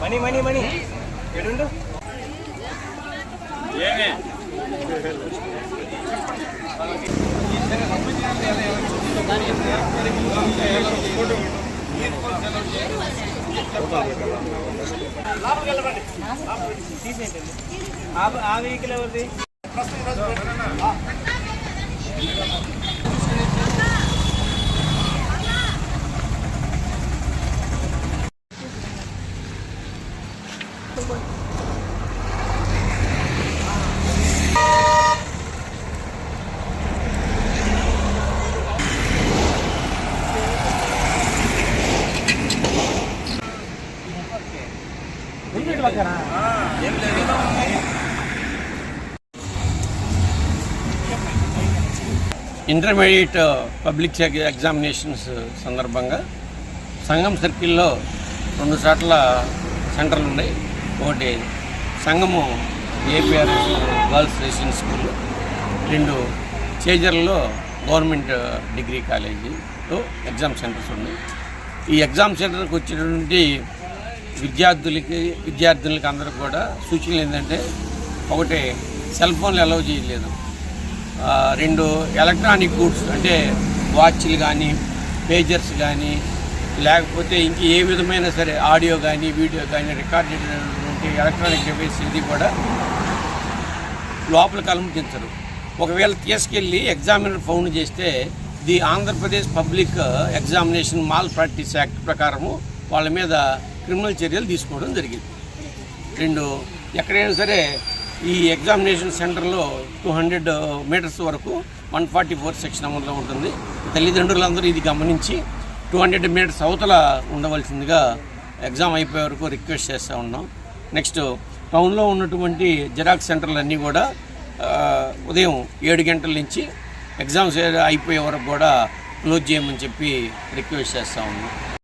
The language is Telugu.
Money money money. ఎడుండు ఆ వెహికల్ ఎవరిది? ప్రస్తుతం ఇంటర్మీడియట్ పబ్లిక్ ఎగ్జామినేషన్స్ సందర్భంగా సంఘం సర్కిల్లో రెండు చోట్ల సెంటర్లు ఉన్నాయి. ఒకటి సంఘము ఏపీఆర్ఎస్ గర్ల్స్ రెసిడెన్స్ స్కూల్ రెండు చేజర్లో గవర్నమెంట్ డిగ్రీ కాలేజీలో ఎగ్జామ్ సెంటర్స్ ఉన్నాయి. ఈ ఎగ్జామ్ సెంటర్కి వచ్చేటువంటి విద్యార్థులకి విద్యార్థులకి అందరికి కూడా సూచనలు ఏంటంటే ఒకటి సెల్ ఫోన్లు అలౌ చేయలేదు రెండు ఎలక్ట్రానిక్ గూడ్స్ అంటే వాచ్లు కానీ పేజర్స్ కానీ లేకపోతే ఇంక ఏ విధమైన సరే ఆడియో కానీ వీడియో కానీ రికార్డ్ చేసినటువంటి ఎలక్ట్రానిక్ డివైస్ ఇది కూడా లోపలికి అనుమతించరు ఒకవేళ తీసుకెళ్ళి ఎగ్జామినర్ ఫౌండ్ చేస్తే the Andhra Pradesh public examination malpractice act ప్రకారము వాళ్ళ మీద క్రిమినల్ చర్యలు తీసుకోవడం జరిగింది. రెండు ఎక్కడైనా సరే ఈ ఎగ్జామినేషన్ సెంటర్లో టూ హండ్రెడ్ మీటర్స్ వరకు వన్ ఫార్టీ ఫోర్ సెక్షన్ అమల్లో ఉంటుంది. తల్లిదండ్రులందరూ ఇది గమనించి టూ హండ్రెడ్ మీటర్స్ అవతల ఉండవలసిందిగా ఎగ్జామ్ అయిపోయే వరకు రిక్వెస్ట్ చేస్తూ ఉన్నాం. నెక్స్ట్ టౌన్లో ఉన్నటువంటి జిరాక్స్ సెంటర్లు అన్నీ కూడా ఉదయం ఏడు గంటల నుంచి ఎగ్జామ్స్ అయిపోయే వరకు కూడా క్లోజ్ చేయమని చెప్పి రిక్వెస్ట్ చేస్తూ ఉన్నాం.